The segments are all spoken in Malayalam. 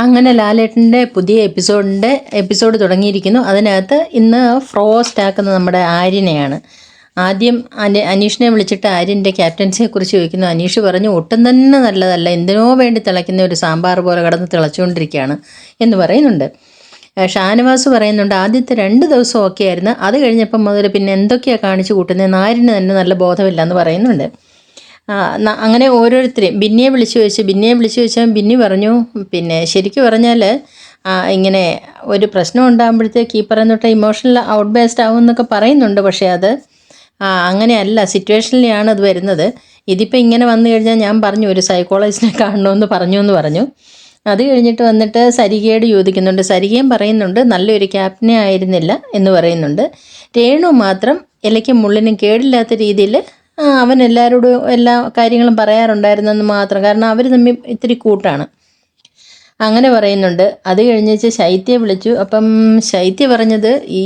അങ്ങനെ ലാലേട്ടന്റെ പുതിയ എപ്പിസോഡിന്റെ എപ്പിസോഡ് തുടങ്ങിയിരിക്കുന്നു. അതിനകത്ത് ഇന്ന് ഫ്രോസ്റ്റ് ആക്കുന്ന നമ്മുടെ ആര്യനെയാണ്. ആദ്യം അനി അനീഷിനെ വിളിച്ചിട്ട് ആര്യന്റെ ക്യാപ്റ്റൻസിയെ കുറിച്ച് ചോദിക്കുന്നു. അനീഷ് പറഞ്ഞു ഒട്ടും തന്നെ നല്ലതല്ല. എന്തിനോ വേണ്ടി തിളയ്ക്കുന്ന ഒരു സാമ്പാർ പോലെ കടന്ന് തിളച്ചുകൊണ്ടിരിക്കുകയാണ് എന്ന് പറയുന്നുണ്ട്. ഷാനവാസ് പറയുന്നുണ്ട് ആദ്യത്തെ രണ്ട് ദിവസം ഒക്കെ ആയിരുന്നു. അത് കഴിഞ്ഞപ്പം മുതൽ പിന്നെ എന്തൊക്കെയാണ് കാണിച്ചു കൂട്ടുന്നത് ആര്യന് തന്നെ നല്ല ബോധമില്ല എന്ന് പറയുന്നുണ്ട്. അങ്ങനെ ഓരോരുത്തരെയും. ബിന്നിയെ വിളിച്ചു ചോദിച്ചു. ബിന്നിയെ വിളിച്ചു ചോദിച്ചാൽ ബിന്നി പറഞ്ഞു പിന്നെ ശരിക്കും പറഞ്ഞാൽ ഇങ്ങനെ ഒരു പ്രശ്നം ഉണ്ടാകുമ്പോഴത്തേക്ക് ഈ പറയുന്ന തൊട്ട് ഇമോഷണൽ ഔട്ട് ബേസ്ഡ് ആവും എന്നൊക്കെ പറയുന്നുണ്ട്. പക്ഷേ അത് അങ്ങനെയല്ല. സിറ്റുവേഷനിലാണ് അത് വരുന്നത്. ഇതിപ്പോൾ ഇങ്ങനെ വന്നു കഴിഞ്ഞാൽ ഞാൻ പറഞ്ഞു ഒരു സൈക്കോളജിസ്റ്റിനെ കാണണമെന്ന് പറഞ്ഞു എന്ന് പറഞ്ഞു. അത് കഴിഞ്ഞിട്ട് വന്നിട്ട് സരികയോട് ചോദിക്കുന്നുണ്ട്. സരികയും പറയുന്നുണ്ട് നല്ലൊരു ക്യാപ്റ്റനെ ആയിരുന്നില്ല എന്ന് പറയുന്നുണ്ട്. രേണു മാത്രം ഇലയ്ക്കും മുള്ളിനും കേടില്ലാത്ത രീതിയിൽ അവൻ എല്ലാവരോടും എല്ലാ കാര്യങ്ങളും പറയാറുണ്ടായിരുന്നെന്ന് മാത്രം. കാരണം അവർ തമ്മിൽ ഇത്തിരി കൂട്ടാണ്. അങ്ങനെ പറയുന്നുണ്ട്. അത് കഴിഞ്ഞേച്ച് ശൈത്യെ വിളിച്ചു. അപ്പം ശൈത്യ പറഞ്ഞത് ഈ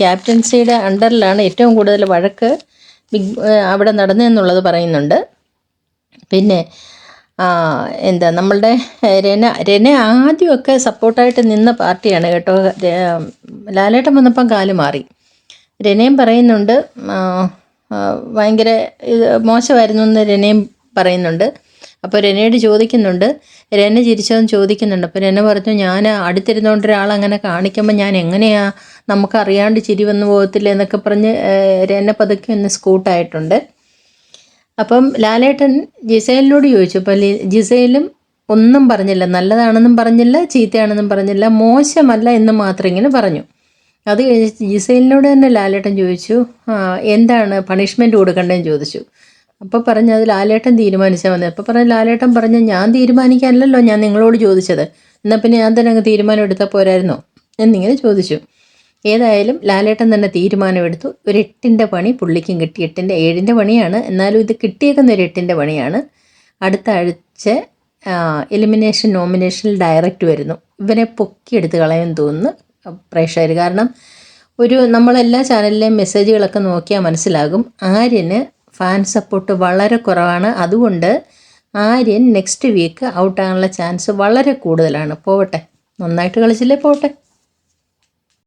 ക്യാപ്റ്റൻസിയുടെ അണ്ടറിലാണ് ഏറ്റവും കൂടുതൽ വഴക്ക് ബിഗ് അവിടെ നടന്നതെന്നുള്ളത് പറയുന്നുണ്ട്. പിന്നെ എന്താ നമ്മളുടെ രന രന ആദ്യമൊക്കെ സപ്പോർട്ടായിട്ട് നിന്ന പാർട്ടിയാണ് കേട്ടോ. ലാലേട്ടൻ വന്നപ്പം കാൽ മാറി. രനയും പറയുന്നുണ്ട് ഭയങ്കര മോശമായിരുന്നു എന്ന് രനയും പറയുന്നുണ്ട്. അപ്പോൾ രനയോട് ചോദിക്കുന്നുണ്ട്. രന ചിരിച്ചതെന്ന് ചോദിക്കുന്നുണ്ട്. അപ്പോൾ രന പറഞ്ഞു ഞാൻ അടുത്തിരുന്നുകൊണ്ട് ഒരാൾ അങ്ങനെ കാണിക്കുമ്പോൾ ഞാൻ എങ്ങനെയാ നമുക്കറിയാണ്ട് ചിരി വന്നു പോകത്തില്ല? എന്നൊക്കെ പറഞ്ഞ് രന പതുക്കെ ഒന്ന് സ്കൂട്ടായിട്ടുണ്ട്. അപ്പം ലാലേട്ടൻ ജിസൈലിനോട് ചോദിച്ചു. അപ്പോൾ ജിസൈലും ഒന്നും പറഞ്ഞില്ല. നല്ലതാണെന്നും പറഞ്ഞില്ല ചീത്തയാണെന്നും പറഞ്ഞില്ല മോശമല്ല എന്ന് മാത്രം ഇങ്ങനെ പറഞ്ഞു. അത് കഴിഞ്ഞ് ജിസൈലിനോട് തന്നെ ലാലേട്ടൻ ചോദിച്ചു എന്താണ് പണിഷ്മെന്റ് കൊടുക്കേണ്ടതെന്ന് ചോദിച്ചു. അപ്പോൾ പറഞ്ഞു അത് ലാലേട്ടൻ തീരുമാനിച്ചാൽ മതി. അപ്പോൾ പറഞ്ഞു ലാലേട്ടൻ പറഞ്ഞു ഞാൻ തീരുമാനിക്കാനല്ലോ ഞാൻ നിങ്ങളോട് ചോദിച്ചത്. എന്നാൽ പിന്നെ ഞാൻ തന്നെ അങ്ങ് തീരുമാനം എടുത്താൽ പോരായിരുന്നോ? എന്നിങ്ങനെ ചോദിച്ചു. ഏതായാലും ലാലേട്ടൻ തന്നെ തീരുമാനമെടുത്തു. ഒരു എട്ടിന്റെ പണി പുള്ളിക്കും കിട്ടി. എട്ടിന്റെ ഏഴിന്റെ പണിയാണ്. എന്നാലും ഇത് കിട്ടിയേക്കുന്ന ഒരു എട്ടിന്റെ പണിയാണ്. അടുത്ത ആഴ്ച എലിമിനേഷൻ നോമിനേഷനിൽ ഡയറക്റ്റ് വരുന്നു. ഇവനെ പൊക്കിയെടുത്ത് കളയാൻ തോന്നുന്നു. പ്രേക്ഷകർ കാരണം ഒരു നമ്മളെല്ലാ ചാനലിലെയും മെസ്സേജുകളൊക്കെ നോക്കിയാൽ മനസ്സിലാകും ആര്യന് ഫാൻ സപ്പോർട്ട് വളരെ കുറവാണ്. അതുകൊണ്ട് ആര്യൻ നെക്സ്റ്റ് വീക്ക് ഔട്ടാകാനുള്ള ചാൻസ് വളരെ കൂടുതലാണ്. പോവട്ടെ. നന്നായിട്ട് കളിച്ചില്ലേ പോവട്ടെ.